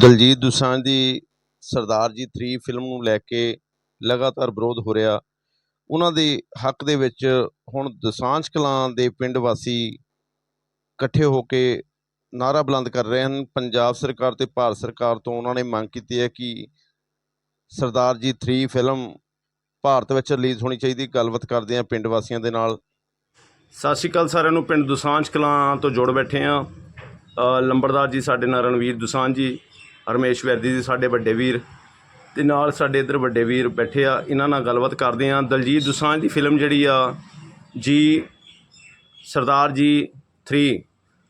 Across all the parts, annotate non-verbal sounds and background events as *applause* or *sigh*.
ਦਲਜੀਤ ਦੁਸਾਂਝ ਦੀ Sardar ji 3 film ਨੂੰ ਲੈ ਕੇ ਲਗਾਤਾਰ ਵਿਰੋਧ ਹੋ ਰਿਹਾ। ਉਹਨਾਂ ਦੇ ਹੱਕ ਦੇ ਵਿੱਚ ਹੁਣ ਦੁਸਾਂਝ ਕਲਾਂ ਦੇ ਪਿੰਡ ਵਾਸੀ ਇਕੱਠੇ ਹੋ ਕੇ ਨਾਰਾ ਬੁਲੰਦ ਕਰ ਰਹੇ ਹਨ। ਪੰਜਾਬ ਸਰਕਾਰ ਤੇ ਭਾਰਤ ਸਰਕਾਰ ਤੋਂ ਉਹਨਾਂ ਨੇ ਮੰਗ ਕੀਤੀ ਹੈ ਕਿ ਸਰਦਾਰ ਜੀ 3 ਫਿਲਮ ਭਾਰਤ ਵਿੱਚ ਰਿਲੀਜ਼ ਹੋਣੀ ਚਾਹੀਦੀ। ਗੱਲਬਾਤ ਕਰਦੇ ਹਾਂ ਪਿੰਡ ਵਾਸੀਆਂ ਦੇ ਨਾਲ। ਸਤਿ ਸ਼੍ਰੀ ਅਕਾਲ ਸਾਰਿਆਂ ਨੂੰ। ਪਿੰਡ ਦੁਸਾਂਝ ਕਲਾਂ ਤੋਂ ਜੁੜ ਬੈਠੇ ਆ ਲੰਬੜਦਾਰ ਜੀ ਸਾਡੇ ਨਾਲ ਰਣਵੀਰ ਦੁਸਾਂਝ ਜੀ। ਰਮੇਸ਼ ਵੈਦੀ ਜੀ ਸਾਡੇ ਵੱਡੇ ਵੀਰ ਤੇ ਨਾਲ ਸਾਡੇ ਇੱਧਰ ਵੱਡੇ ਵੀਰ ਬੈਠੇ ਆ ਇਹਨਾਂ ਨਾਲ ਗੱਲਬਾਤ ਕਰਦੇ ਆ ਦਲਜੀਤ ਦੁਸਾਂਝ ਦੀ ਫਿਲਮ ਜਿਹੜੀ ਆ ਜੀ ਸਰਦਾਰ ਜੀ 3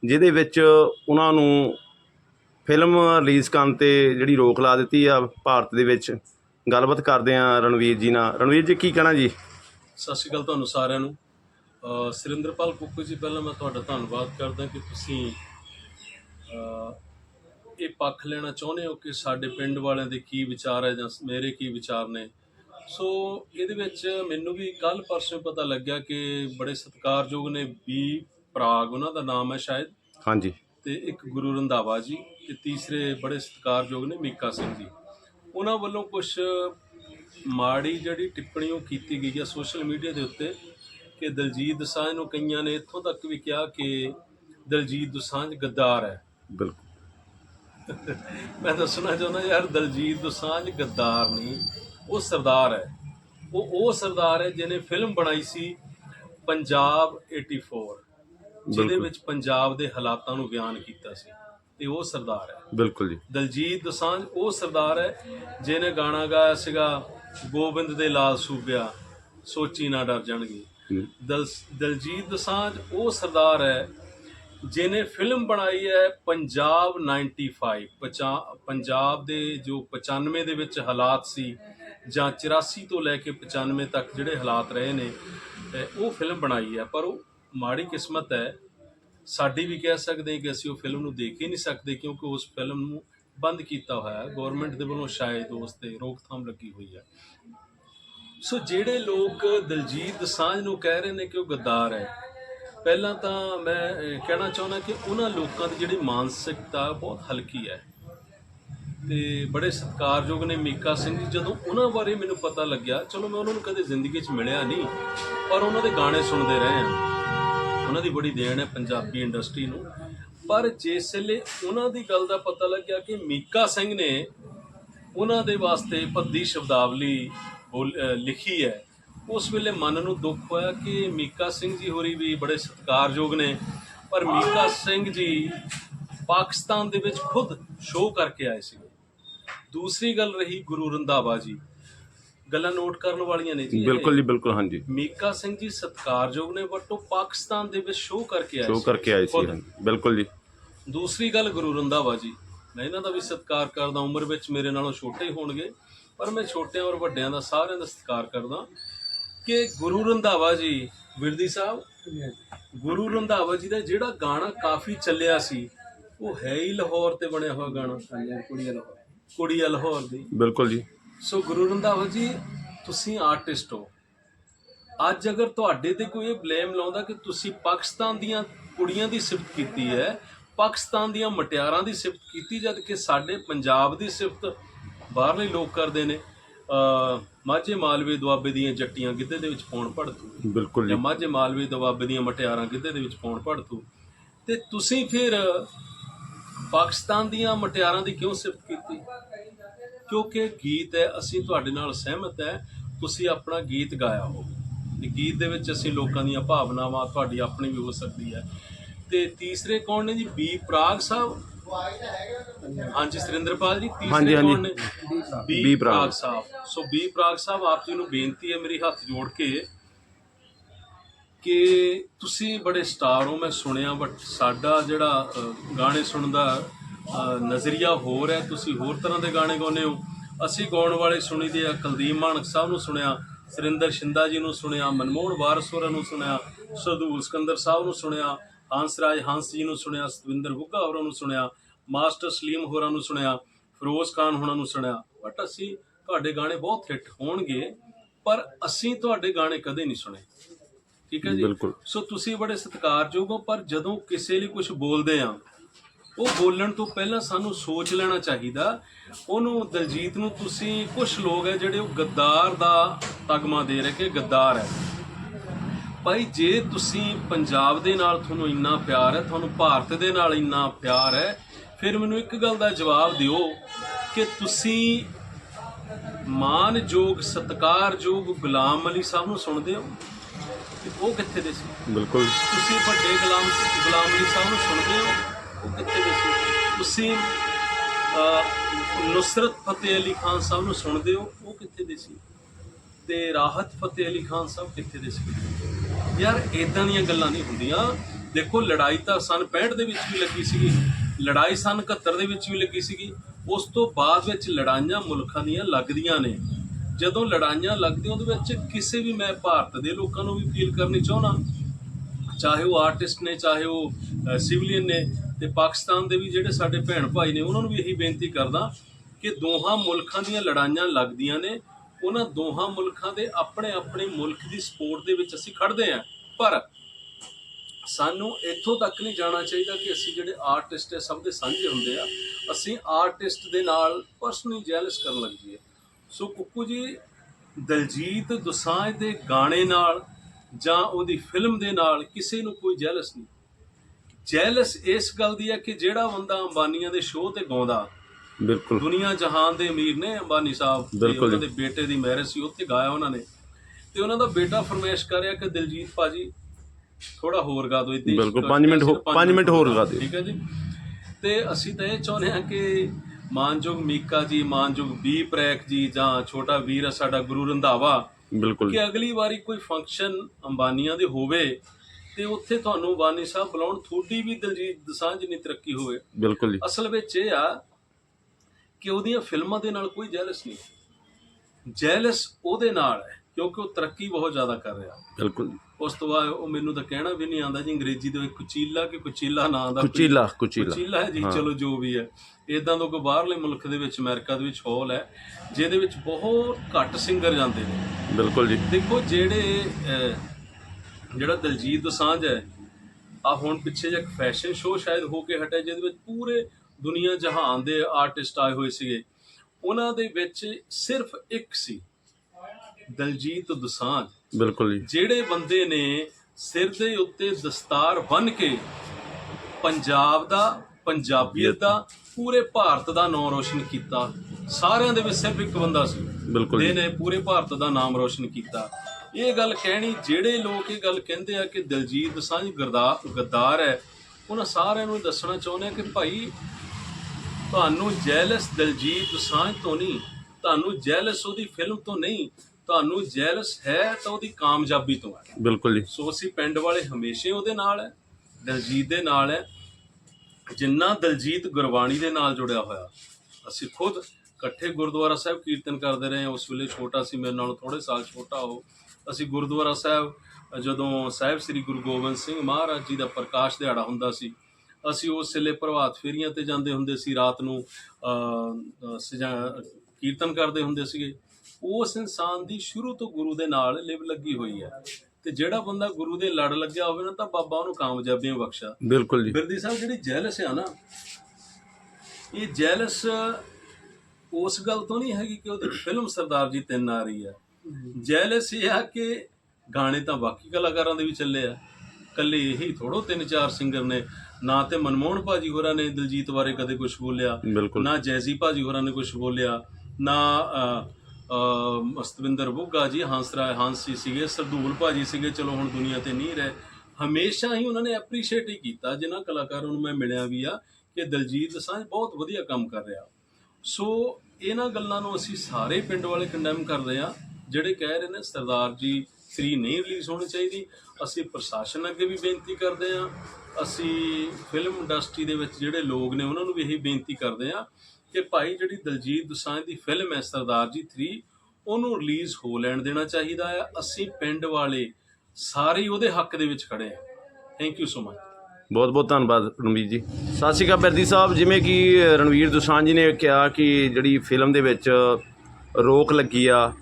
ਜਿਹਦੇ ਵਿੱਚ ਉਹਨਾਂ ਨੂੰ ਫਿਲਮ ਰਿਲੀਜ਼ ਕਰਨ ਤੇ ਜਿਹੜੀ ਰੋਕ ਲਾ ਦਿੱਤੀ ਆ ਭਾਰਤ ਦੇ ਵਿੱਚ। ਗੱਲਬਾਤ ਕਰਦੇ ਆ ਰਣਵੀਰ ਜੀ ਨਾਲ। ਰਣਵੀਰ ਜੀ ਕੀ ਕਹਿਣਾ ਜੀ? ਸਤਿ ਸ਼੍ਰੀ ਅਕਾਲ ਤੁਹਾਨੂੰ ਸਾਰਿਆਂ ਨੂੰ। ਅ, ਸੁਰਿੰਦਰਪਾਲ ਕੁੱਕੂ ਜੀ ਪਹਿਲਾਂ ਮੈਂ ਤੁਹਾਡਾ ਧੰਨਵਾਦ ਕਰਦਾ ਕਿ ਤੁਸੀਂ ਇਹ ਪੱਖ ਲੈਣਾ ਚਾਹੁੰਦੇ ਹੋ ਕਿ ਸਾਡੇ ਪਿੰਡ ਵਾਲਿਆਂ ਦੇ ਕੀ ਵਿਚਾਰ ਹੈ ਜਾਂ ਮੇਰੇ ਕੀ ਵਿਚਾਰ ਨੇ? ਸੋ ਇਹਦੇ ਵਿੱਚ ਮੈਨੂੰ ਵੀ ਕੱਲ ਪਰਸੋਂ ਪਤਾ ਲੱਗਿਆ ਕਿ ਬੜੇ ਸਤਿਕਾਰਯੋਗ ਨੇ ਬੀ ਪ੍ਰਾਗ ਉਹਨਾਂ ਦਾ ਨਾਮ ਹੈ ਸ਼ਾਇਦ। ਹਾਂਜੀ। ਤੇ ਇੱਕ ਗੁਰੂ ਰੰਧਾਵਾ ਜੀ ਤੇ ਤੀਸਰੇ ਬੜੇ ਸਤਿਕਾਰਯੋਗ ਨੇ ਮੀਕਾ ਸਿੰਘ ਜੀ। ਉਹਨਾਂ ਵੱਲੋਂ ਕੁਝ ਮਾੜੀ ਜਿਹੜੀ ਟਿੱਪਣੀ ਉਹ ਕੀਤੀ ਗਈ ਹੈ ਸੋਸ਼ਲ ਮੀਡੀਆ ਦੇ ਉੱਤੇ ਕਿ ਦਲਜੀਤ ਦੋਸਾਂਝ ਨੂੰ ਕਈਆਂ ਨੇ ਇੱਥੋਂ ਤੱਕ ਵੀ ਕਿਹਾ ਕਿ ਦਲਜੀਤ ਦੋਸਾਂਝ ਗੱਦਾਰ ਹੈ। ਬਿਲਕੁਲ। ਮੈਂ ਦੱਸਣਾ ਚਾਹੁੰਦਾ ਯਾਰ ਦਲਜੀਤ ਦੋਸਾਂਝ ਗੱਦਾਰ ਨਹੀਂ ਉਹ ਸਰਦਾਰ ਹੈ। ਉਹ ਉਹ ਸਰਦਾਰ ਹੈ ਜਿਹਨੇ ਫਿਲਮ ਬਣਾਈ ਸੀ ਪੰਜਾਬ 84 ਜਿਹਦੇ। ਵਿੱਚ ਪੰਜਾਬ ਦੇ ਹਾਲਾਤਾਂ ਨੂੰ ਬਿਆਨ ਕੀਤਾ ਸੀ ਤੇ ਉਹ ਸਰਦਾਰ ਹੈ। ਬਿਲਕੁਲ ਜੀ। ਦਲਜੀਤ ਦੋਸਾਂਝ ਉਹ ਸਰਦਾਰ ਹੈ ਜਿਹਨੇ ਗਾਣਾ ਗਾਇਆ ਸੀਗਾ ਗੋਬਿੰਦ ਦੇ ਲਾਲ ਸੂਬਿਆ ਸੋਚੀ ਨਾ ਡਰ ਜਾਣਗੇ। ਦਲਜੀਤ ਦੋਸਾਂਝ ਉਹ ਸਰਦਾਰ ਹੈ ਜਿਹਨੇ ਫਿਲਮ ਬਣਾਈ ਹੈ ਪੰਜਾਬ 95 ਪਚਾ- ਪੰਜਾਬ ਦੇ ਜੋ 95 ਦੇ ਵਿੱਚ ਹਾਲਾਤ ਸੀ ਜਾਂ 84 ਤੋਂ ਲੈ ਕੇ 95 ਤੱਕ ਜਿਹੜੇ ਹਾਲਾਤ ਰਹੇ ਨੇ ਉਹ ਫਿਲਮ ਬਣਾਈ ਹੈ। ਪਰ ਉਹ ਮਾੜੀ ਕਿਸਮਤ ਹੈ। ਸਾਡੀ ਵੀ ਕਹਿ ਸਕਦੇ ਕਿ ਅਸੀਂ ਉਹ ਫਿਲਮ ਨੂੰ ਦੇਖ ਹੀ ਨਹੀਂ ਸਕਦੇ ਕਿਉਂਕਿ ਉਸ ਫਿਲਮ ਨੂੰ ਬੰਦ ਕੀਤਾ ਹੋਇਆ ਹੈ। ਗਵਰਨਮੈਂਟ ਦੇ ਵੱਲੋਂ ਸ਼ਾਇਦ ਉਸ ਤੇ ਰੋਕਥਾਮ ਲੱਗੀ ਹੋਈ ਹੈ। ਸੋ ਜਿਹੜੇ ਲੋਕ ਦਲਜੀਤ ਦੋਸਾਂਝ ਨੂੰ ਕਹਿ ਰਹੇ ਨੇ ਕਿ ਉਹ ਗੱਦਾਰ ਹੈ ਪਹਿਲਾਂ ਤਾਂ ਮੈਂ ਕਹਿਣਾ ਚਾਹੁੰਦਾ ਕਿ ਉਹਨਾਂ ਲੋਕਾਂ ਦੀ ਜਿਹੜੀ ਮਾਨਸਿਕਤਾ ਬਹੁਤ ਹਲਕੀ ਹੈ। ਤੇ ਬੜੇ ਸਤਿਕਾਰਯੋਗ ਨੇ ਮੀਕਾ ਸਿੰਘ ਜੀ। ਜਦੋਂ ਉਹਨਾਂ ਬਾਰੇ ਮੈਨੂੰ ਪਤਾ ਲੱਗਿਆ, ਚਲੋ ਮੈਂ ਉਹਨਾਂ ਨੂੰ ਕਦੇ ਜ਼ਿੰਦਗੀ 'ਚ ਮਿਲਿਆ ਨਹੀਂ, ਪਰ ਉਹਨਾਂ ਦੇ ਗਾਣੇ ਸੁਣਦੇ ਰਹੇ ਹਾਂ। ਉਹਨਾਂ ਦੀ ਬੜੀ ਦੇਣ ਹੈ ਪੰਜਾਬੀ ਇੰਡਸਟਰੀ ਨੂੰ। ਪਰ ਜਿਸ ਵੇਲੇ ਉਹਨਾਂ ਦੀ ਗੱਲ ਦਾ ਪਤਾ ਲੱਗਿਆ ਕਿ ਮੀਕਾ ਸਿੰਘ ਨੇ ਉਹਨਾਂ ਦੇ ਵਾਸਤੇ ਪੱਦੀ ਸ਼ਬਦਾਵਲੀ ਬੋਲ- ਲਿਖੀ ਹੈ ਉਸ ਵੇਲੇ ਮਨ ਨੂੰ ਦੁੱਖ ਹੋਇਆ ਕਿ ਮੀਕਾ ਸਿੰਘ ਜੀ ਹੋਰੀ ਵੀ ਬੜੇ ਸਤਿਕਾਰਯੋਗ ਨੇ ਪਰ ਮੀਕਾ ਸਿੰਘ ਜੀ ਪਾਕਿਸਤਾਨ ਦੇ ਵਿੱਚ ਖੁਦ ਸ਼ੋਅ ਕਰਕੇ ਆਏ ਸੀ ਦੂਸਰੀ ਗੱਲ ਰਹੀ ਗੁਰੂ ਰੰਧਾਵਾ ਜੀ। ਗੱਲਾਂ ਨੋਟ ਕਰਨ ਵਾਲੀਆਂ ਨੇ ਜੀ। ਬਿਲਕੁਲ ਜੀ ਬਿਲਕੁਲ ਹਾਂਜੀ। ਮੀਕਾ ਸਿੰਘ ਜੀ ਸਤਿਕਾਰਯੋਗ ਨੇ ਬਟ ਉਹ ਪਾਕਿਸਤਾਨ ਦੇ ਵਿੱਚ ਸ਼ੋਅ ਕਰਕੇ ਆਏ ਸ਼ੋਅ ਸੀ। ਕਰਕੇ ਆਏ ਸੀ। ਹਾਂਜੀ। ਬਿਲਕੁਲ ਜੀ। ਦੂਸਰੀ ਗੱਲ ਗੁਰੂ ਰੰਧਾਵਾ ਜੀ। ਮੈਂ ਇਹਨਾਂ ਦਾ ਵੀ ਸਤਿਕਾਰ ਕਰਦਾ ਉਮਰ ਵਿੱਚ ਮੇਰੇ ਨਾਲੋਂ ਛੋਟੇ ਹੋਣਗੇ ਪਰ ਮੈਂ ਛੋਟਿਆਂ ਔਰ ਵੱਡਿਆਂ ਦਾ ਸਾਰਿਆਂ ਦਾ ਸਤਿਕਾਰ ਕਰਦਾ। ਕਿ ਗੁਰੂ ਰੰਧਾਵਾ ਜੀ ਵਿਰਦੀ ਸਾਹਿਬ ਗੁਰੂ ਰੰਧਾਵਾ ਜੀ ਦਾ ਜਿਹੜਾ ਗਾਣਾ ਕਾਫੀ ਚੱਲਿਆ ਸੀ ਉਹ ਹੈ ਹੀ ਲਾਹੌਰ ਤੇ ਬਣਿਆ ਹੋਇਆ ਗਾਣਾ। ਕੁੜੀਆ ਲਾਹੌਰ ਕੁੜੀਆ ਲਾਹੌਰ ਦੀ। ਬਿਲਕੁਲ ਜੀ। ਸੋ ਗੁਰੂ ਰੰਧਾਵਾ ਜੀ ਤੁਸੀਂ ਆਰਟਿਸਟ ਹੋ। ਅੱਜ ਅਗਰ ਤੁਹਾਡੇ ਤੇ ਕੋਈ ਇਹ ਬਲੇਮ ਲਾਉਂਦਾ ਕਿ ਤੁਸੀਂ ਪਾਕਿਸਤਾਨ ਦੀਆਂ ਕੁੜੀਆਂ ਦੀ ਸਿਫਤ ਕੀਤੀ ਹੈ ਪਾਕਿਸਤਾਨ ਦੀਆਂ ਮਟਿਆਰਾਂ ਦੀ ਸਿਫਤ ਕੀਤੀ ਜਦ ਕਿ ਸਾਡੇ ਪੰਜਾਬ ਦੀ ਸਿਫਤ ਬਾਹਰਲੇ ਲੋਕ ਕਰਦੇ ਨੇ ਮਾਝੇ ਮਾਲਵੇ ਦੁਆਬੇ ਦੀਆਂ ਜੱਟੀਆਂ ਗਿੱਧੇ ਦੇ ਵਿੱਚ ਪਾਉਣ ਪੜਤੂ ਬਿਲਕੁਲ ਜੀ। ਮਾਝੇ ਮਾਲਵੇ ਦੁਆਬੇ ਦੀਆਂ ਮਟਿਆਰਾਂ ਗਿੱਧੇ ਦੇ ਵਿੱਚ ਪਾਉਣ ਪੜਤੂ ਤੇ ਤੁਸੀਂ ਫਿਰ ਪਾਕਿਸਤਾਨ ਦੀਆਂ ਮਟਿਆਰਾਂ ਦੀ ਕਿਉਂ ਸਿਫਤ ਕੀਤੀ? ਕਿਉਂਕਿ ਗੀਤ ਹੈ ਅਸੀਂ ਤੁਹਾਡੇ ਨਾਲ ਸਹਿਮਤ ਹੈ ਤੁਸੀਂ ਆਪਣਾ ਗੀਤ ਗਾਇਆ ਹੋ ਤੇ ਗੀਤ ਦੇ ਵਿੱਚ ਅਸੀਂ ਲੋਕਾਂ ਦੀਆਂ ਭਾਵਨਾਵਾਂ ਤੁਹਾਡੀ ਆਪਣੀ ਵੀ ਹੋ ਸਕਦੀ ਹੈ। ਤੇ ਤੀਸਰੇ ਕੌਣ ਨੇ ਜੀ? ਬੀ. ਪ੍ਰਾਗ ਸਾਹਿਬ। ਹਾਂਜੀ ਸੁਰਿੰਦਰਪਾਲ ਜੀ ਹਾਂਜੀ, ਤੀਸਰੇ ਹਾਂਜੀ। ਕੌਣ ਨੇ? B B Praak. ਪ੍ਰਾਗ ਸਾਹਿਬ। ਸੋ ਬੀ ਪ੍ਰਾਗ ਸਾਹਿਬ ਆਪ ਜੀ ਨੂੰ ਬੇਨਤੀ ਹੈ ਮੇਰੀ ਹੱਥ ਜੋੜ ਕੇ ਕਿ ਤੁਸੀਂ ਬੜੇ ਸਟਾਰ ਹੋ ਮੈਂ ਸੁਣਿਆ ਬਟ ਸਾਡਾ ਜਿਹੜਾ ਅ, ਗਾਣੇ ਸੁਣਨ ਦਾ ਅ, ਨਜ਼ਰੀਆ ਹੋਰ ਹੈ। ਤੁਸੀਂ ਹੋਰ ਤਰ੍ਹਾਂ ਦੇ ਗਾਣੇ ਗਾਉਂਦੇ ਹੋ। ਅਸੀਂ ਗਾਉਣ ਵਾਲੇ ਸੁਣੀਦੇ ਆ ਕੁਲਦੀਪ ਮਾਨਕ ਸਾਹਿਬ ਨੂੰ ਸੁਣਿਆ ਸੁਰਿੰਦਰ ਸ਼ਿੰਦਾ ਜੀ ਨੂੰ ਸੁਣਿਆ ਮਨਮੋਹਨ ਵਾਰਸਵਰਾ ਨੂੰ ਸੁਣਿਆ ਸਦੂਲ ਸਿਕੰਦਰ ਸਾਹਿਬ ਨੂੰ ਸੁਣਿਆ ਹੰਸਰਾਜ ਹੰਸ ਜੀ ਨੂੰ ਸੁਣਿਆ ਸਤਵਿੰਦਰ ਗੁੱਗਾ ਹੋਰਾਂ ਨੂੰ ਸੁਣਿਆ। ਮਾਸਟਰ ਸਲੀਮ ਹੋਰਾਂ ਨੂੰ ਸੁਣਿਆ ਫਿਰੋਜ਼ ਖਾਨ ਹੋਰਾਂ ਨੂੰ ਸੁਣਿਆ ਬਟ ਅਸੀਂ ਤੁਹਾਡੇ ਗਾਣੇ ਬਹੁਤ ਹਿੱਟ ਹੋਣਗੇ ਪਰ ਅਸੀਂ ਤੁਹਾਡੇ ਗਾਣੇ ਕਦੇ ਨਹੀਂ ਸੁਣੇ। ਠੀਕ ਹੈ ਜੀ। ਸੋ ਤੁਸੀਂ ਬੜੇ ਸਤਿਕਾਰਯੋਗ ਹੋ ਪਰ ਜਦੋਂ ਕਿਸੇ ਲਈ ਕੁਝ ਬੋਲਦੇ ਆ ਉਹ ਬੋਲਣ ਤੋਂ ਪਹਿਲਾਂ ਸਾਨੂੰ ਸੋਚ ਲੈਣਾ ਚਾਹੀਦਾ। ਉਹਨੂੰ ਦਲਜੀਤ ਨੂੰ ਤੁਸੀਂ ਕੁਝ ਲੋਕ ਹੈ ਜਿਹੜੇ ਉਹ ਗੱਦਾਰ ਦਾ ਤਗਮਾ ਦੇ ਰਹੇ ਕਿ ਗੱਦਾਰ ਹੈ। ਭਾਈ ਜੇ ਤੁਸੀਂ ਪੰਜਾਬ ਦੇ ਨਾਲ ਤੁਹਾਨੂੰ ਇੰਨਾ ਪਿਆਰ ਹੈ ਤੁਹਾਨੂੰ ਭਾਰਤ ਦੇ ਨਾਲ ਇੰਨਾ ਪਿਆਰ ਹੈ ਫਿਰ ਮੈਨੂੰ ਇੱਕ ਗੱਲ ਦਾ ਜਵਾਬ ਦਿਓ ਕਿ ਤੁਸੀਂ ਮਾਨਯੋਗ ਸਤਿਕਾਰਯੋਗ ਗੁਲਾਮ ਅਲੀ ਸਾਹਿਬ ਨੂੰ ਸੁਣਦੇ ਹੋ? ਤੇ ਉਹ ਕਿੱਥੇ ਦੇ ਸੀ? ਬਿਲਕੁਲ। ਤੁਸੀਂ ਵੱਡੇ ਗੁਲਾਮ ਗੁਲਾਮ ਅਲੀ ਸਾਹਿਬ ਨੂੰ ਸੁਣਦੇ ਹੋ? ਉਹ ਕਿੱਥੇ ਦੇ ਸੀ? ਤੁਸੀਂ ਨੁਸਰਤ ਫਤਿਹ ਅਲੀ ਖਾਨ ਸਾਹਿਬ ਨੂੰ ਸੁਣਦੇ ਹੋ? ਉਹ ਕਿੱਥੇ ਦੇ ਸੀ? ਤੇ ਰਾਹਤ ਫਤਿਹ ਅਲੀ ਖਾਨ ਸਾਹਿਬ ਕਿੱਥੇ ਦੇ ਸੀ? ਯਾਰ ਇਦਾਂ ਦੀਆਂ ਗੱਲਾਂ ਨਹੀਂ ਹੁੰਦੀਆਂ। ਦੇਖੋ ਲੜਾਈ ਤਾਂ ਸਨ 65 ਦੇ ਵਿੱਚ ਵੀ ਲੱਗੀ ਸੀਗੀ। ਲੜਾਈ ਸਨ 71 ਦੇ ਵਿੱਚ ਵੀ ਲੱਗੀ ਸੀਗੀ। ਉਸ ਤੋਂ ਬਾਅਦ ਵਿੱਚ ਲੜਾਈਆਂ ਮੁਲਕਾਂ ਦੀਆਂ ਲੱਗਦੀਆਂ ਨੇ। ਜਦੋਂ ਲੜਾਈਆਂ ਲੱਗਦੀਆਂ, ਉਹਦੇ ਵਿੱਚ ਕਿਸੇ ਵੀ ਮੈਂ ਭਾਰਤ ਦੇ ਲੋਕਾਂ ਨੂੰ ਵੀ ਅਪੀਲ ਕਰਨੀ ਚਾਹਣਾ ਚਾਹੇ ਉਹ ਆਰਟਿਸਟ ਨੇ, ਚਾਹੇ ਉਹ ਸਿਵਲੀਅਨ ਨੇ ਤੇ ਪਾਕਿਸਤਾਨ ਦੇ ਵੀ ਜਿਹੜੇ ਸਾਡੇ ਭੈਣ ਭਾਈ ਨੇ, ਉਹਨਾਂ ਨੂੰ ਵੀ ਇਹੀ ਬੇਨਤੀ ਕਰਦਾ ਕਿ ਦੋਹਾਂ ਮੁਲਕਾਂ ਦੀਆਂ ਲੜਾਈਆਂ ਲੱਗਦੀਆਂ ਨੇ। ਉਹਨਾਂ ਦੋਹਾਂ ਮੁਲਕਾਂ ਦੇ ਆਪਣੇ ਆਪਣੇ ਮੁਲਕ ਦੀ ਸਪੋਰਟ ਦੇ ਵਿੱਚ ਅਸੀਂ ਖੜਦੇ ਆਂ ਪਰ ਸਾਨੂੰ ਇੱਥੋਂ ਤੱਕ ਨਹੀਂ ਜਾਣਾ ਚਾਹੀਦਾ ਕਿ ਅਸੀਂ ਜਿਹੜੇ ਆਰਟਿਸਟ ਹੈ ਸਭ ਦੇ ਸਾਂਝੇ ਹੁੰਦੇ ਆ। ਅਸੀਂ ਆਰਟਿਸਟ ਦੇ ਨਾਲ ਪਰਸਨਲੀ ਜੈਲਸ ਕਰਨ ਲੱਗ ਜਾਈਏ। ਸੋ ਕੁੱਕੂ ਜੀ ਦਲਜੀਤ ਦੋਸਾਂਝ ਦੇ ਗਾਣੇ ਨਾਲ ਜਾਂ ਉਹਦੀ ਫਿਲਮ ਦੇ ਨਾਲ ਕਿਸੇ ਨੂੰ ਕੋਈ ਜੈਲਸ ਨਹੀਂ। ਜੈਲਸ ਇਸ ਗੱਲ ਦੀ ਹੈ ਕਿ ਜਿਹੜਾ ਬੰਦਾ ਅੰਬਾਨੀਆਂ ਦੇ ਸ਼ੋਅ ਤੇ ਗਾਉਂਦਾ ਬਿਲਕੁਲ। ਦੁਨੀਆ ਜਹਾਨ ਦੇ ਅਮੀਰ ਨੇ ਅੰਬਾਨੀ ਸਾਹਿਬ ਉਹਨਾਂ। ਦੇ ਬੇਟੇ ਦੀ ਮੈਰਿਜ ਸੀ ਉੱਥੇ ਗਾਇਆ ਉਹਨਾਂ ਨੇ। ਤੇ ਉਹਨਾਂ ਦਾ ਬੇਟਾ ਫਰਮਾਇਸ਼ ਕਰ ਰਿਹਾ ਕਿ ਦਿਲਜੀਤ ਭਾਜੀ ਥੋੜਾ ਹੋਰ ਗਾ ਦਿਓ ਇੱਦਾਂ ਬਿਲਕੁਲ, ਪੰਜ ਮਿੰਟ ਹੋ- ਪੰਜ ਪੰਜ ਮਿੰਟ ਹੋਰ ਗਾ ਦਿਓ। ਠੀਕ ਹੈ ਜੀ? ਤੇ ਅਸੀਂ ਤਾਂ ਇਹ ਚਾਹੁੰਦੇ ਹਾਂ ਕਿ ਮਾਨਯੋਗ ਮੀਕਾ ਜੀ ਮਾਨਯੋਗ ਬੀ ਪ੍ਰੈਕ ਜੀ ਜਾਂ ਛੋਟਾ ਵੀਰ ਸਾਡਾ ਗੁਰੂ ਰੰਧਾਵਾ ਬਿਲਕੁਲ। ਕਿ ਅਗਲੀ ਵਾਰੀ ਕੋਈ ਫੰਕਸ਼ਨ ਅੰਬਾਨੀਆਂ ਦੇ ਹੋਵੇ ਤੇ ਉੱਥੇ ਤੁਹਾਨੂੰ ਅੰਬਾਨੀ ਸਾਹਿਬ ਬੁਲਾਉਣ ਤੁਹਾਡੀ ਵੀ ਦਲਜੀਤ ਦਸਾਂਝ ਜਿੰਨੀ ਤਰੱਕੀ ਹੋਵੇ। ਬਿਲਕੁਲ ਜੀ। ਅਸਲ ਵਿੱਚ ਇਹ ਆ ਕਿ ਉਹਦੀਆਂ ਫਿਲਮਾਂ ਦੇ ਨਾਲ ਕੋਈ ਜੈਲਸ ਨਹੀਂ। ਜੈਲਸ ਉਹਦੇ ਨਾਲ ਹੈ। ਕਿਉਂਕਿ ਉਹ ਤਰੱਕੀ ਬਹੁਤ ਜ਼ਿਆਦਾ ਕਰ ਰਿਹਾ। ਬਿਲਕੁਲ ਉਸ ਤੋਂ ਬਾਅਦ ਉਹ ਮੈਨੂੰ ਤਾਂ ਕਹਿਣਾ ਵੀ ਨਹੀਂ ਆਉਂਦਾ ਜੀ ਅੰਗਰੇਜ਼ੀ ਦੇ ਵਿੱਚ ਕੁਚੀਲਾ ਕਿ ਕੁਚੀਲਾ ਨਾਂ ਦਾ ਕੁਚੀਲਾ ਕੁਚੀਲਾ। ਕੁਚੀਲਾ ਹੈ ਜੀ। ਚਲੋ ਜੋ ਵੀ ਹੈ। ਇਦਾਂ ਦਾ ਕੋਈ ਬਾਹਰਲੇ ਮੁਲਕ ਦੇ ਵਿੱਚ ਅਮਰੀਕਾ ਦੇ ਵਿੱਚ ਹਾਲ ਹੈ ਜਿਹਦੇ ਵਿੱਚ ਬਹੁਤ ਘੱਟ ਸਿੰਗਰ ਜਾਂਦੇ ਨੇ। ਬਿਲਕੁਲ ਜੀ। ਦੇਖੋ ਜਿਹੜੇ ਜਿਹੜਾ ਦਲਜੀਤ ਦੋਸਾਂਝ ਹੈ ਆ ਹੁਣ ਪਿੱਛੇ ਜਿਹਾ ਇੱਕ ਫੈਸ਼ਨ ਸ਼ੋਅ ਸ਼ਾਇਦ ਹੋ ਕੇ ਹਟਿਆ ਜਿਹਦੇ ਵਿੱਚ ਪੂਰੇ ਦੁਨੀਆ ਜਹਾਨ ਦੇ ਆਰਟਿਸਟ ਆਏ ਹੋਏ ਸੀਗੇ। ਉਹਨਾਂ ਦੇ ਵਿੱਚ ਸਿਰਫ ਇੱਕ ਸੀ। ਦਲਜੀਤ ਦੋਸਾਂਝ। ਬਿਲਕੁਲ ਜੀ। ਜਿਹੜੇ ਬੰਦੇ ਨੇ ਸਿਰ ਦੇ ਉੱਤੇ ਦਸਤਾਰ ਬੰਨ ਕੇ ਪੰਜਾਬ ਦਾ ਪੰਜਾਬੀਅਤ ਦਾ ਪੂਰੇ ਭਾਰਤ ਦਾ ਨਾਮ ਰੋਸ਼ਨ ਕੀਤਾ ਸਾਰਿਆਂ ਦੇ ਵਿੱਚ ਸਿਰਫ ਇੱਕ ਬੰਦਾ ਸੀ। ਬਿਲਕੁਲ ਜੀ। ਜਿਹਨੇ ਪੂਰੇ ਭਾਰਤ ਦਾ ਨਾਮ ਰੋਸ਼ਨ ਕੀਤਾ। ਇਹ ਗੱਲ ਕਹਿਣੀ ਜਿਹੜੇ ਲੋਕ ਇਹ ਗੱਲ ਕਹਿੰਦੇ ਆ ਕਿ ਦਿਲਜੀਤ ਦਸਾਂਝ ਗਰਦਾ ਗੱਦਾਰ ਹੈ ਉਹਨਾਂ ਸਾਰਿਆਂ ਨੂੰ ਦੱਸਣਾ ਚਾਹੁੰਦੇ ਆ ਕਿ ਭਾਈ ਤੁਹਾਨੂੰ ਜੈਲਸ ਦਿਲਜੀਤ ਦਸਾਂਝ ਤੋਂ ਨਹੀਂ ਤੁਹਾਨੂੰ ਜੈਲਸ ਉਹਦੀ ਫਿਲਮ ਤੋਂ ਨਹੀਂ ਤੁਹਾਨੂੰ ਜੈਲਸ ਹੈ ਤਾਂ ਉਹਦੀ ਕਾਮਯਾਬੀ ਤੋਂ ਹੈ। ਬਿਲਕੁਲ ਜੀ। ਸੋ ਅਸੀਂ ਪਿੰਡ ਵਾਲੇ ਹਮੇਸ਼ਾ ਉਹਦੇ ਨਾਲ ਹੈ ਦਲਜੀਤ ਦੇ ਨਾਲ ਹੈ। ਜਿੰਨਾ ਦਲਜੀਤ ਗੁਰਬਾਣੀ ਦੇ ਨਾਲ ਜੁੜਿਆ ਹੋਇਆ ਅਸੀਂ ਖੁਦ ਇਕੱਠੇ ਗੁਰਦੁਆਰਾ ਸਾਹਿਬ ਕੀਰਤਨ ਕਰਦੇ ਰਹੇ ਹਾਂ। ਉਸ ਵੇਲੇ ਛੋਟਾ ਸੀ ਮੇਰੇ ਨਾਲੋਂ ਥੋੜੇ ਸਾਲ ਛੋਟਾ ਉਹ। ਅਸੀਂ ਗੁਰਦੁਆਰਾ ਸਾਹਿਬ ਜਦੋਂ ਸਾਹਿਬ ਸ੍ਰੀ ਗੁਰੂ ਗੋਬਿੰਦ ਸਿੰਘ ਮਹਾਰਾਜ ਜੀ ਦਾ ਪ੍ਰਕਾਸ਼ ਦਿਹਾੜਾ ਹੁੰਦਾ ਸੀ ਅਸੀਂ ਉਸ ਵੇਲੇ ਪ੍ਰਭਾਤ ਫੇਰੀਆਂ ਤੇ ਜਾਂਦੇ ਹੁੰਦੇ ਸੀ। ਰਾਤ ਨੂੰ ਕੀਰਤਨ ਕਰਦੇ ਹੁੰਦੇ ਸੀਗੇ। ਉਸ ਇਨਸਾਨ ਦੀ ਸ਼ੁਰੂ ਤੋਂ ਗੁਰੂ ਦੇ ਨਾਲ ਲਿਵ ਲੱਗੀ ਹੋਈ ਹੈ। ਤੇ ਜਿਹੜਾ ਬੰਦਾ ਗੁਰੂ ਦੇ ਲੜ ਲੱਗਿਆ ਹੋਵੇ ਨਾ ਤਾਂ ਬਾਬਾ ਉਹਨੂੰ ਕਾਮਯਾਬੀਆਂ ਬਖਸ਼ਾ। ਬਿਲਕੁਲ ਜੀ। ਬਿਰਦੀ ਸਾਹਿਬ ਜਿਹੜੀ ਜੈਲਸ ਆ ਨਾ ਇਹ ਜੈਲਸ ਉਸ ਗੱਲ ਤੋਂ ਨਹੀਂ ਹੈਗੀ ਕਿ ਉਹਦੀ ਫਿਲਮ ਸਰਦਾਰ ਜੀ ਤਿੰਨ ਆ ਰਹੀ ਹੈ। ਜੈਲਸ ਇਹ ਆ ਕਿ ਗਾਣੇ ਤਾਂ ਬਾਕੀ ਕਲਾਕਾਰਾਂ ਦੇ ਵੀ ਚੱਲੇ ਆ। ਕੱਲੇ ਇਹੀ ਥੋੜੋ ਤਿੰਨ ਚਾਰ ਸਿੰਗਰ ਨੇ। ਨਾ ਤੇ ਮਨਮੋਹਨ ਭਾਜੀ ਹੋਰਾਂ ਨੇ ਦਿਲਜੀਤ ਬਾਰੇ ਕਦੇ ਕੁਝ ਬੋਲਿਆ ਨਾ ਜੈਜ਼ੀ ਭਾਜੀ ਹੋਰਾਂ ਨੇ ਕੁਝ ਬੋਲਿਆ ਨਾ ਅ, ਅ, ਮਸਤਵਿੰਦਰ ਬੁੱਗਾ ਜੀ ਹੰਸਰਾ ਹਾਂਸੀ ਸੀਗੇ ਸਰਦੂਲ ਭਾਜੀ ਸੀਗੇ ਚਲੋ ਹੁਣ ਦੁਨੀਆ ਤੇ ਨਹੀਂ ਰਹੇ। ਹਮੇਸ਼ਾ ਹੀ ਉਹਨਾਂ ਨੇ ਐਪਰੀਸ਼ੀਏਟ ਹੀ ਕੀਤਾ ਜਿਨ੍ਹਾਂ ਕਲਾਕਾਰਾਂ ਨੂੰ ਮੈਂ ਮਿਲਿਆ ਵੀ ਆ ਕਿ ਦਲਜੀਤ ਦਸਾਂਝ ਬਹੁਤ ਵਧੀਆ ਕੰਮ ਕਰ ਰਿਹਾ। ਸੋ ਇਹਨਾਂ ਗੱਲਾਂ ਨੂੰ ਅਸੀਂ ਸਾਰੇ ਪਿੰਡ ਵਾਲੇ ਕੰਡੈਮ ਕਰਦੇ ਆ ਜਿਹੜੇ ਕਹਿ ਰਹੇ ਨੇ ਸਰਦਾਰ ਜੀ 3 ਨਹੀਂ ਰਿਲੀਜ਼ ਹੋਣੀ ਚਾਹੀਦੀ। ਅਸੀਂ ਪ੍ਰਸ਼ਾਸਨ ਅੱਗੇ ਵੀ ਬੇਨਤੀ ਕਰਦੇ ਆ ਅਸੀਂ ਫਿਲਮ ਇੰਡਸਟਰੀ ਦੇ ਵਿੱਚ ਜਿਹੜੇ ਲੋਕ ਨੇ ਉਹਨਾਂ ਨੂੰ ਵੀ ਇਹੀ ਬੇਨਤੀ ਕਰਦੇ ਆ ਕਿ ਭਾਈ ਜਿਹੜੀ ਦਲਜੀਤ ਦੁਸਾਂਝ ਦੀ ਫਿਲਮ ਹੈ ਸਰਦਾਰ ਜੀ 3 ਉਹਨੂੰ ਰਿਲੀਜ਼ ਹੋ ਲੈਣ ਦੇਣਾ ਚਾਹੀਦਾ ਆ ਅਸੀਂ ਪਿੰਡ ਵਾਲੇ ਸਾਰੇ ਉਹਦੇ ਹੱਕ ਦੇ ਵਿੱਚ ਖੜੇ ਆ ਥੈਂਕ ਯੂ ਸੋ ਮਚ ਬਹੁਤ ਬਹੁਤ ਧੰਨਵਾਦ ਰਣਵੀਰ ਜੀ। ਸਤਿ ਸ਼੍ਰੀ ਅਕਾਲ ਬਿਰਦੀ ਸਾਹਿਬ, ਜਿਵੇਂ ਕਿ ਰਣਵੀਰ ਦੁਸਾਂਝ ਜੀ ਨੇ ਕਿਹਾ ਕਿ ਜਿਹੜੀ ਫਿਲਮ ਦੇ ਵਿੱਚ ਰੋਕ ਲੱਗੀ ਆ,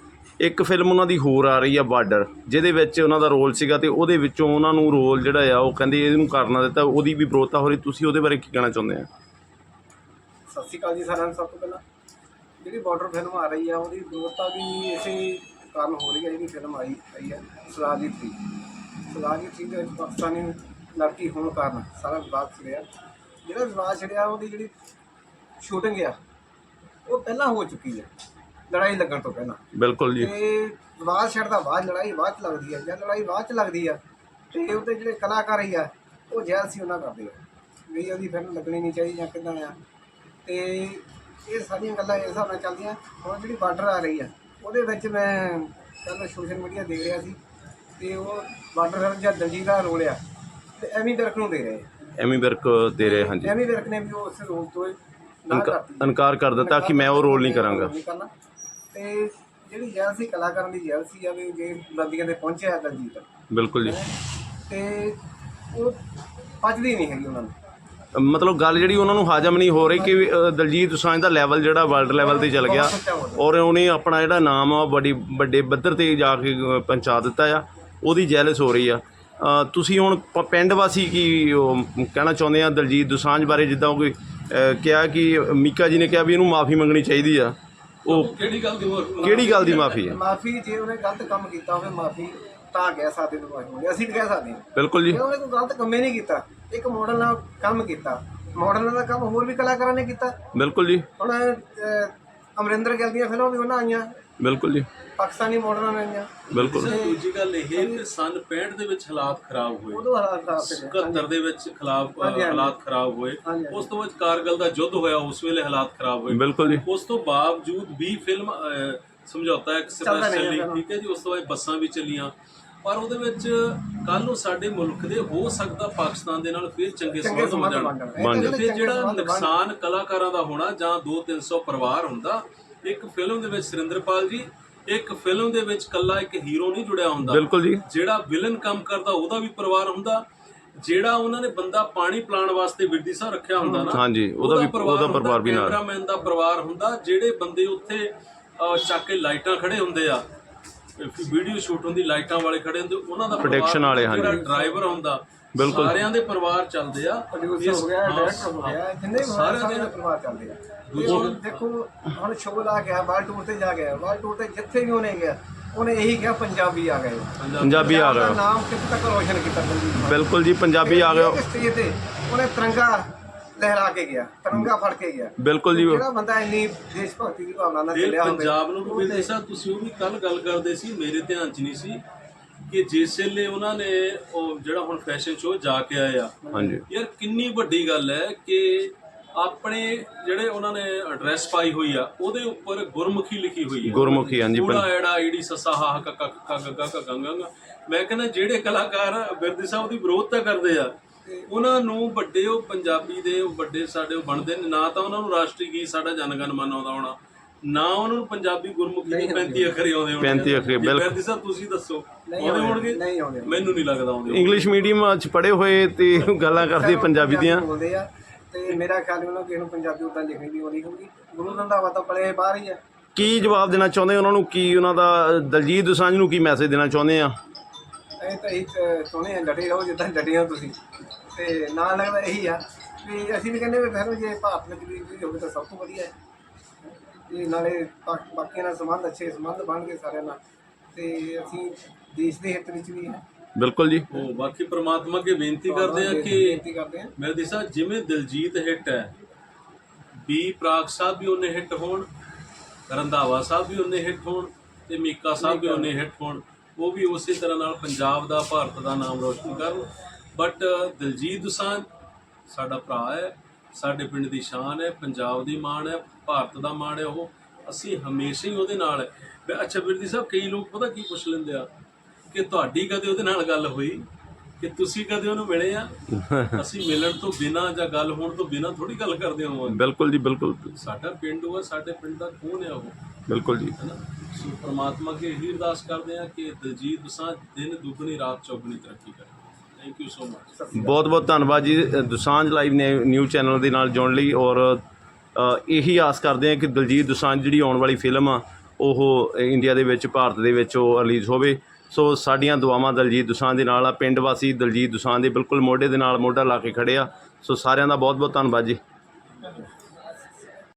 ਇੱਕ ਫਿਲਮ ਉਹਨਾਂ ਦੀ ਹੋਰ ਆ ਰਹੀ ਆ, ਬਾਰਡਰ, ਜਿਹਦੇ ਵਿੱਚ ਉਹਨਾਂ ਦਾ ਰੋਲ ਸੀਗਾ ਤੇ ਉਹਦੇ ਵਿੱਚੋਂ ਉਹਨਾਂ ਨੂੰ ਰੋਲ ਜਿਹੜਾ ਆ, ਉਹ ਕਹਿੰਦੇ ਇਹਨੂੰ ਕਰਨਾ ਦਿੱਤਾ, ਉਹਦੀ ਵੀ ਵਿਰੋਧਤਾ ਹੋ ਰਹੀ। ਤੁਸੀਂ ਉਹਦੇ ਬਾਰੇ ਕੀ ਕਹਿਣਾ ਚਾਹੁੰਦੇ ਆ? ਸਤਿ ਸ਼੍ਰੀ ਅਕਾਲ ਜੀ ਸਾਰਿਆਂ ਨੂੰ ਸਭ ਤੋਂ ਪਹਿਲਾਂ। ਜਿਹੜੀ ਬਾਰਡਰ ਫਿਲਮ ਆ ਰਹੀ ਆ ਉਹਦੀ ਵਿਰੋਧਤਾ ਵੀ ਇਸੇ ਕਾਰਨ ਹੋ ਰਹੀ ਹੈ ਜਿਹੜੀ ਫਿਲਮ ਆਈ ਆਈ ਹੈ ਸਲਾਜੀ 3 ਸਲਾਜੀ 3 ਦੇ ਵਿੱਚ ਪਾਕਿਸਤਾਨੀ ਲੜਕੀ ਹੋਣ ਕਾਰਨ ਸਾਰਾ ਵਿਵਾਦ ਛਿੜਿਆ। ਜਿਹੜਾ ਵਿਵਾਦ ਛਿੜਿਆ ਉਹਦੀ ਜਿਹੜੀ ਸ਼ੂਟਿੰਗ ਆ ਉਹ ਪਹਿਲਾਂ ਹੋ ਚੁੱਕੀ ਹੈ ਲੜਾਈ ਲੱਗਣ ਤੋਂ ਪਹਿਲਾਂ। ਬਿਲਕੁਲ ਜੀ। ਤੇ ਵਿਵਾਦ ਛੱਡਦਾ ਬਾਅਦ ਲੜਾਈ ਬਾਅਦ ਚ ਲੱਗਦੀ ਹੈ ਜਦ ਲੜਾਈ ਬਾਅਦ ਚ ਲੱਗਦੀ ਆ ਤੇ ਉਹਦੇ ਜਿਹੜੇ ਕਲਾਕਾਰ ਹੀ ਆ ਉਹ ਜੈਲ ਸੀ ਉਹਨਾਂ ਕਰਦੇ ਆ ਵੀ ਉਹਦੀ ਫਿਲਮ ਲੱਗਣੀ ਨਹੀਂ ਚਾਹੀਦੀ ਜਾਂ ਕਿੱਦਾਂ ਆ। ਤੇ ਇਹ ਸਾਰੀਆਂ ਗੱਲਾਂ ਇਸ ਹਿਸਾਬ ਨਾਲ ਚੱਲਦੀਆਂ। ਹੁਣ ਜਿਹੜੀ ਬਾਰਡਰ ਆ ਰਹੀ ਆ ਉਹਦੇ ਵਿੱਚ ਮੈਂ ਕੱਲ ਸੋਸ਼ਲ ਮੀਡੀਆ ਦੇਖ ਰਿਹਾ ਸੀ ਤੇ ਉਹ ਬਾਰਡਰ ਫਿਲਮ ਜਾਂ ਦਲਜੀਤ ਦਾ ਰੋਲ ਆ ਤੇ ਐਮੀ ਵਿਰਕ ਨੂੰ ਦੇ ਰਹੇ ਐਮੀ ਵਿਰਕ ਦੇ ਰਹੇ ਹਾਂਜੀ। ਐਮੀ ਵਿਰਕ ਨੇ ਵੀ ਉਸ ਰੋਲ ਤੋਂ ਨਾ ਇਨਕਾ- ਕਰਤੀ। ਇਨਕਾਰ ਕਰ ਦਿੱਤਾ ਕਿ ਮੈਂ ਉਹ ਰੋਲ ਨਹੀਂ ਕਰਾਂਗਾ। ਤੇ ਜਿਹੜੀ ਜੈਲ ਸੀ ਕਲਾਕਾਰਾਂ ਦੀ ਜੈਲ ਸੀ ਆ ਵੀ ਜੇ ਬੁਲੰਦੀਆਂ ਤੇ ਪਹੁੰਚਿਆ ਦਲਜੀਤ। ਬਿਲਕੁਲ ਜੀ। ਤੇ ਉਹ ਪਚਦੀ ਨਹੀਂ ਹੈਗੀ ਉਹਨਾਂ ਨੂੰ। ਮਤਲਬ ਗੱਲ ਜਿਹੜੀ ਉਹਨਾਂ ਨੂੰ ਹਾਜ਼ਮ ਨਹੀਂ ਹੋ ਰਹੀ ਕਿ ਅ, ਦਲਜੀਤ ਦੋਸਾਂਝ ਦਾ ਲੈਵਲ ਜਿਹੜਾ ਵਰਲਡ ਲੈਵਲ ਤੇ ਚੱਲ ਗਿਆ। ਔਰ ਉਹਨੇ ਆਪਣਾ ਜਿਹੜਾ ਨਾਮ ਆ ਉਹ ਬੜੀ ਵੱਡੇ ਪੱਧਰ ਤੇ ਜਾ ਕੇ ਅ, ਪਹੁੰਚਾ ਦਿੱਤਾ ਆ। ਉਹਦੀ ਜੈਲਸ ਹੋ ਰਹੀ ਆ। ਅ, ਤੁਸੀਂ ਹੁਣ ਪ- ਪਿੰਡ ਵਾਸੀ ਕੀ ਉਹ, ਕਹਿਣਾ ਚਾਹੁੰਦੇ ਆ ਦਲਜੀਤ ਦੋਸਾਂਝ ਬਾਰੇ? ਜਿੱਦਾਂ ਕੋਈ ਅ, ਕਿਹਾ ਕਿ ਮੀਕਾ ਜੀ ਨੇ ਕਿਹਾ ਵੀ ਇਹਨੂੰ ਮਾਫੀ ਮੰਗਣੀ ਚਾਹੀਦੀ ਆ। ਉਹ ਕਿਹੜੀ ਗੱਲ ਦੀ ਹੋਰ? ਕਿਹੜੀ ਗੱਲ ਦੀ ਮਾਫੀ ਹੈ ਮਾਫੀ ਜੇ ਉਹਨੇ ਗਲਤ ਕੰਮ ਕੀਤਾ ਹੋਵੇ ਮਾਫੀ ਤਾਂ ਕਹਿ ਸਕਦੇ ਨੂੰ ਮਾਫੀ ਅਸੀਂ ਵੀ ਕਹਿ ਸਕਦੇ ਹਾਂ। ਬਿਲਕੁਲ ਜੀ। ਜੇ ਉਹਨੇ ਕੋਈ ਗਲਤ ਕੰਮ ਹੀ ਨਹੀਂ ਕੀਤਾ ਇੱਕ ਮਾਡਲ ਨਾਲ ਕੰਮ ਕੀਤਾ। ਮਾਡਲ ਦਾ ਕੰਮ ਹੋਰ ਵੀ ਕਲਾਕਾਰਾਂ ਨੇ ਕੀਤਾ। ਬਿਲਕੁਲ ਜੀ। ਹੁਣ ਅਹ, ਅਮਰਿੰਦਰ ਗਿੱਲ ਦੀਆਂ ਫਿਲਮਾਂ ਵੀ ਉਹਨਾਂ ਆਈਆਂ। ਬਿਲਕੁਲ ਜੀ। ਪਾਕਿਸਤਾਨੀ ਮਾਡਲਾਂ ਨੇ ਆਈਆਂ। ਬਿਲਕੁਲ। ਦੂਜੀ ਗੱਲ ਇਹ ਕਿ ਸਨ 65 ਦੇ ਵਿੱਚ ਹਾਲਾਤ ਖਰਾਬ ਹੋਏ। ਉਦੋਂ ਹਾਲਾਤ ਖਰਾਬ ਸੀ। 71 ਦੇ ਵਿੱਚ ਖਿਲਾਫ ਅ, ਹਾਂਜੀ, ਹਾਂਜੀ। ਹਾਲਾਤ ਖਰਾਬ ਹੋਏ। ਹਾਂਜੀ, ਹਾਂਜੀ। ਉਸ ਤੋਂ ਬਾਅਦ ਕਾਰਗਲ ਦਾ ਯੁੱਧ ਹੋਇਆ ਉਸ ਵੇਲੇ ਹਾਲਾਤ ਖਰਾਬ ਹੋਏ। ਬਿਲਕੁਲ ਜੀ। ਉਸ ਤੋਂ ਬਾਵਜੂਦ ਵੀ ਫਿਲਮ ਅ, ਸਮਝੌਤਾ ਚੱਲਦਾ ਰਿਹਾ ਚੱਲੀ। ਠੀਕ ਹੈ ਜੀ ਉਸ ਤੋਂ ਬਾਅਦ ਬੱਸਾਂ ਵੀ ਚੱਲੀਆਂ। ਪਰ ਉਹਦੇ ਵਿੱਚ ਕੱਲ ਨੂੰ ਸਾਡੇ ਮੁਲਕ ਦੇ ਹੋ ਸਕਦਾ ਪਾਕਿਸਤਾਨ ਦੇ ਨਾਲ ਫਿਰ ਚੰਗੇ ਸੰਬੰਧ ਹੋ ਜਾਣ ਫਿਰ ਜਿਹੜਾ। ਨੁਕਸਾਨ ਕਲਾਕਾਰਾਂ ਦਾ ਹੋਣਾ ਜਾਂ 2-300 ਪਰਿਵਾਰ ਹੁੰਦਾ ਇੱਕ ਫਿਲਮ ਦੇ ਵਿੱਚ ਸੁਰਿੰਦਰਪਾਲ ਜੀ ਇੱਕ ਫਿਲਮ ਦੇ ਵਿੱਚ ਕੱਲਾ ਇੱਕ ਹੀਰੋ ਨਹੀਂ ਜੁੜਿਆ ਹੁੰਦਾ ਬਿਲਕੁਲ ਜੀ ਜਿਹੜਾ ਵਿਲਨ ਕੰਮ ਕਰਦਾ ਉਹਦਾ ਵੀ ਪਰਿਵਾਰ ਹੁੰਦਾ ਜਿਹੜਾ ਉਹਨਾਂ ਨੇ ਬੰਦਾ ਪਾਣੀ ਪਿਲਾਉਣ ਵਾਸਤੇ ਵਿਰਦੀ ਸਾਹਿਬ ਰੱਖਿਆ ਹੁੰਦਾ ਨਾ ਹਾਂਜੀ, ਉਹਦਾ ਵੀ- ਉਹਦਾ ਹੁੰਦਾ, ਪਰਿਵਾਰ ਵੀ ਨਾਲ। ਕੈਮਰਾਮੈਨ ਦਾ ਪਰਿਵਾਰ ਹੁੰਦਾ ਜਿਹੜੇ ਬੰਦੇ ਉੱਥੇ ਚੱਕ ਕੇ ਲਾਈਟਾਂ ਖੜੇ ਹੁੰਦੇ ਆ ਵੀਡੀਓ ਸ਼ੂਟ ਹੁੰਦੀ ਲਾਈਟਾਂ ਵਾਲੇ ਖੜੇ ਹੁੰਦੇ ਉਹਨਾਂ ਦਾ Production ਵਾਲੇ, ਹੁੰਦਾ, ਜਿਹੜਾ ਹਾਂਜੀ। ਡਰਾਈਵਰ ਹੁੰਦਾ ਬਿਲਕੁਰ। ਸਾਰਿਆਂ ਦੇ ਪਰਿਵਾਰ ਚੱਲਦੇ ਆ। ਪ੍ਰੋਡਿਊਸਰ ਹੋ ਗਿਆ ਡਾਇਰੈਕਟਰ ਹੋ ਗਿਆ ਜਿੰਨੇ ਵੀ ਸਾਰਿਆਂ ਸਾਰੇ ਦੇ ਪਰਿਵਾਰ ਚੱਲਦੇ ਆ। ਹੁਣ ਦੇਖੋ ਹੁਣ ਸ਼ੋਅ ਲਾ ਗਿਆ ਵਰਲਡ ਟੂਰ ਤੇ ਜਾ ਗਿਆ ਵਰਲਡ ਟੂਰ ਤੇ ਜਿੱਥੇ ਵੀ ਉਹਨੇ ਗਿਆ ਉਹਨੇ ਇਹੀ ਕਿਹਾ ਪੰਜਾਬੀ ਆ ਗਏ। ਪੰਜਾਬੀ। ਆ ਗਏ। ਨਾਮ ਕਿੱਥੇ ਤੱਕ ਰੋਸ਼ਨ ਕੀਤਾ ਬਿਲਕੁਲ ਜੀ ਪੰਜਾਬੀ ਆ ਗਏ। ਸਟੇਜ ਤੇ? ਉਹਨੇ ਤਿਰੰਗਾ ਲਹਿਰਾ ਕੇ ਗਿਆ ਤਿਰੰਗਾ ਫੜ ਕੇ ਗਿਆ। ਬਿਲਕੁਲ ਜੀ। ਜਿਹੜਾ ਬੰਦਾ ਇੰਨੀ ਦੇਸ਼ ਭਗਤੀ ਦੀ ਭਾਵਨਾ ਨਾਲ ਚੱਲਿਆ ਹੋਵੇ ਪੰਜਾਬ ਨੂੰ ਵੀਰ ਸਾਹਿਬ ਤੁਸੀਂ ਉਹ ਵੀ ਕੱਲ ਗੱਲ ਕਰਦੇ ਸੀ ਮੇਰੇ ਧਿਆਨ 'ਚ ਨਹੀਂ ਸੀ ਕਿ ਜਿਸ ਵੇਲੇ ਉਹਨਾਂ ਨੇ ਉਹ ਜਿਹੜਾ ਹੁਣ ਫੈਸ਼ਨ ਸ਼ੋਅ ਜਾ ਕੇ ਆਏ ਆ। ਹਾਂਜੀ। ਯਾਰ ਕਿੰਨੀ ਵੱਡੀ ਗੱਲ ਹੈ ਕਿ ਆਪਣੇ ਜਿਹੜੇ ਉਹਨਾਂ ਨੇ ਐਡਰੈਸ ਪਾਈ ਹੋਈ ਆ ਉਹਦੇ ਉੱਪਰ ਗੁਰਮੁਖੀ ਲਿਖੀ ਹੋਈ ਹੈ ਗੁਰਮੁਖੀ, ਹਾਂਜੀ, ਕੂੜਾ ਐੜਾ ਈੜੀ ਸੱਸਾ ਹਾ ਕ ਕ ਕ ਗ ਗ ਗੰਗਾ ਮੈਂ ਕਹਿੰਦਾ ਜਿਹੜੇ ਕਲਾਕਾਰ ਬਿਰਦੀ ਸਾਹਿਬ ਦੀ ਵਿਰੋਧਤਾ ਕਰਦੇ ਆ ਉਹਨਾਂ ਨੂੰ ਵੱਡੇ ਉਹ ਪੰਜਾਬੀ ਦੇ ਉਹ ਵੱਡੇ ਸਾਡੇ ਉਹ ਬਣਦੇ ਨੇ ਨਾ ਤਾਂ ਉਹਨਾਂ ਨੂੰ ਰਾਸ਼ਟਰੀ ਗੀਤ ਸਾਡਾ ਜਨਗਣ ਮਨ ਆਉਂਦਾ ਹੋਣਾ ਨਾ ਉਹਨਾਂ ਨੂੰ ਪੰਜਾਬੀ ਗੁਰਮੁਖੀ ਦੇ 35 ਅੱਖਰੇ ਆਉਂਦੇ ਹੋਣਗੇ। 35 ਅੱਖਰੇ, ਬਿਲਕੁਲ। ਬਿਰਦੀ ਸਾਹਿਬ ਤੁਸੀਂ ਦੱਸੋ ਨਹੀਂ ਆਉਂਦੇ ਹੋਣਗੇ? ਨਹੀਂ ਆਉਂਦੇ। ਮੈਨੂੰ ਨਹੀਂ ਲੱਗਦਾ ਆਉਂਦੇ। ਇੰਗਲਿਸ਼ ਮੀਡੀਅਮ ਚ ਪੜ੍ਹੇ ਹੋਏ ਤੇ ਗੱਲਾਂ ਕਰਦੇ ਪੰਜਾਬੀ ਦੀਆਂ। ਬੋਲਦੇ ਆ ਤੇ ਮੇਰਾ ਖਿਆਲ ਉਹਨਾਂ ਕਿਸੇ ਨੂੰ ਪੰਜਾਬੀ ਉਦਾਂ ਲਿਖਣੀ ਵੀ ਆਉਂਦੀ ਹੋਊਗੀ। ਗੁਰੂ ਰੰਧਾਵਾ ਤਾਂ ਪਲੇ ਬਾਹਰ ਹੀ ਆ। ਕੀ ਜਵਾਬ ਦੇਣਾ ਚਾਹੁੰਦੇ ਉਹਨਾਂ ਨੂੰ? ਕੀ ਉਹਨਾਂ ਦਾ ਦਲਜੀਤ ਦੋਸਾਂਝ ਨੂੰ ਕੀ ਮੈਸੇਜ ਦੇਣਾ ਚਾਹੁੰਦੇ ਆ? ਇਹ ਤਾਂ ਇਹ ਸੋਹਣੇ ਆ, ਡਟੇ ਰਹੋ ਜਿੱਦਾਂ ਡਟੀਆਂ ਤੁਸੀਂ। ਤੇ ਨਾਲ ਲੱਗਦਾ ਇਹੀ ਆ ਵੀ ਅਸੀਂ ਵੀ ਕਹਿੰਦੇ ਵੀ ਫਿਰ ਜੇ ਭਾਰਤ ਵਿੱਚ ਵੀ ਵੀ ਹੋਵੇ ਤਾਂ ਸਭ ਤੋਂ ਵਧੀਆ ਹੈ। ਤੇ ਨਾਲੇ ਬਾ- ਬਾਕੀਆਂ ਨਾਲ ਸੰਬੰਧ ਅੱਛੇ ਸੰਬੰਧ ਬਣ ਗਏ ਸਾਰਿਆਂ ਨਾਲ। ਤੇ ਅਸੀਂ ਦੇਸ਼ ਦੇ ਹਿੱਤ ਵਿੱਚ ਵੀ ਹੈ। ਬਿਲਕੁਲ ਜੀ। ਉਹ ਬਾਕੀ ਪ੍ਰਮਾਤਮਾ ਅੱਗੇ ਬੇਨਤੀ ਕਰਦੇ ਆ ਕਿ ਬੇਨਤੀ ਕਰਦੇ ਆ ਮੇਰੇ ਦਿਸਾ ਜਿਵੇਂ ਦਿਲਜੀਤ ਹਿੱਟ ਹੈ ਬੀ ਪ੍ਰਾਗ ਸਾਹਿਬ ਵੀ ਉਹਨੇ ਹਿੱਟ ਹੋਣ ਰੰਧਾਵਾ ਸਾਹਿਬ ਵੀ ਉਹਨੇ ਹਿੱਟ ਹੋਣ ਤੇ ਮੀਕਾ ਸਾਹਿਬ ਵੀ ਉਹਨੇ ਹਿੱਟ ਹੋਣ। ਉਹ ਵੀ ਉਸੇ ਤਰ੍ਹਾਂ ਨਾਲ ਪੰਜਾਬ ਦਾ ਭਾਰਤ ਦਾ ਨਾਮ ਰੋਸ਼ਨ ਕਰਨ। ਬਟ ਦਿਲਜੀਤ ਦੋਸਾਂਝ ਸਾਡਾ ਭਰਾ ਹੈ ਸਾਡੇ ਪਿੰਡ ਦੀ ਸ਼ਾਨ ਹੈ ਪੰਜਾਬ ਦੀ ਮਾਣ ਹੈ ਭਾਰਤ ਦਾ ਮਾਣ ਹੈ ਉਹ ਅਸੀਂ ਹਮੇਸ਼ਾ ਹੀ ਉਹਦੇ ਨਾਲ ਹੈ। ਅੱਛਾ ਬਿਰਦੀ ਸਾਹਿਬ ਕਈ ਲੋਕ ਪਤਾ ਕੀ ਪੁੱਛ ਲੈਂਦੇ ਆ ਕਿ ਤੁਹਾਡੀ ਕਦੇ ਉਹਦੇ ਨਾਲ ਗੱਲ ਹੋਈ? ਕਿ ਤੁਸੀਂ ਕਦੇ ਉਹਨੂੰ ਮਿਲੇ ਆ? *laughs* ਅਸੀਂ ਮਿਲਣ ਤੋਂ ਬਿਨਾ ਜਾਂ ਗੱਲ ਹੋਣ ਤੋਂ ਬਿਨਾ ਥੋੜੀ ਗੱਲ ਕਰਦੇ ਹੋਵਾਂਗੇ। ਬਿਲਕੁਲ ਜੀ ਬਿਲਕੁਲ। ਸਾਡਾ ਪਿੰਡ ਉਹ ਹੈ ਸਾਡੇ ਪਿੰਡ ਦਾ ਕੌਣ ਹੈ ਉਹ? ਬਿਲਕੁਲ ਜੀ। ਸੋ ਪ੍ਰਮਾਤਮਾ ਅੱਗੇ ਇਹੀ ਅਰਦਾਸ ਕਰਦੇ ਆ ਕਿ ਦਲਜੀਤ ਦਸਾਂ ਦਿਨ ਦੁੱਗਣੀ ਰਾਤ ਚੌਗਣੀ ਤਰੱਕੀ ਕਰੇ। ਥੈਂਕ ਯੂ ਸੋ ਮਚ ਬਹੁਤ ਬਹੁਤ ਧੰਨਵਾਦ ਜੀ ਦੁਸਾਂਝ ਲਾਈਵ ਨੇ ਨਿਊਜ਼ ਚੈਨਲ ਦੇ ਨਾਲ ਜੁੜਨ ਲਈ ਔਰ ਇਹੀ ਆਸ ਕਰਦੇ ਹਾਂ ਕਿ ਦਲਜੀਤ ਦੁਸਾਂਝ ਜਿਹੜੀ ਆਉਣ ਵਾਲੀ ਫਿਲਮ ਆ ਉਹ ਇੰਡੀਆ ਦੇ ਵਿੱਚ ਭਾਰਤ ਦੇ ਵਿੱਚ ਉਹ ਰਿਲੀਜ਼ ਹੋਵੇ। ਸੋ ਸਾਡੀਆਂ ਦੁਆਵਾਂ ਦਲਜੀਤ ਦੁਸਾਂਝ ਦੇ ਨਾਲ ਆ ਪਿੰਡ ਵਾਸੀ ਦਲਜੀਤ ਦੁਸਾਂਝ ਦੇ ਬਿਲਕੁਲ ਮੋਢੇ ਦੇ ਨਾਲ ਮੋਢਾ ਲਾ ਕੇ ਖੜੇ ਆ। ਸੋ ਸਾਰਿਆਂ ਦਾ ਬਹੁਤ ਬਹੁਤ ਧੰਨਵਾਦ ਜੀ।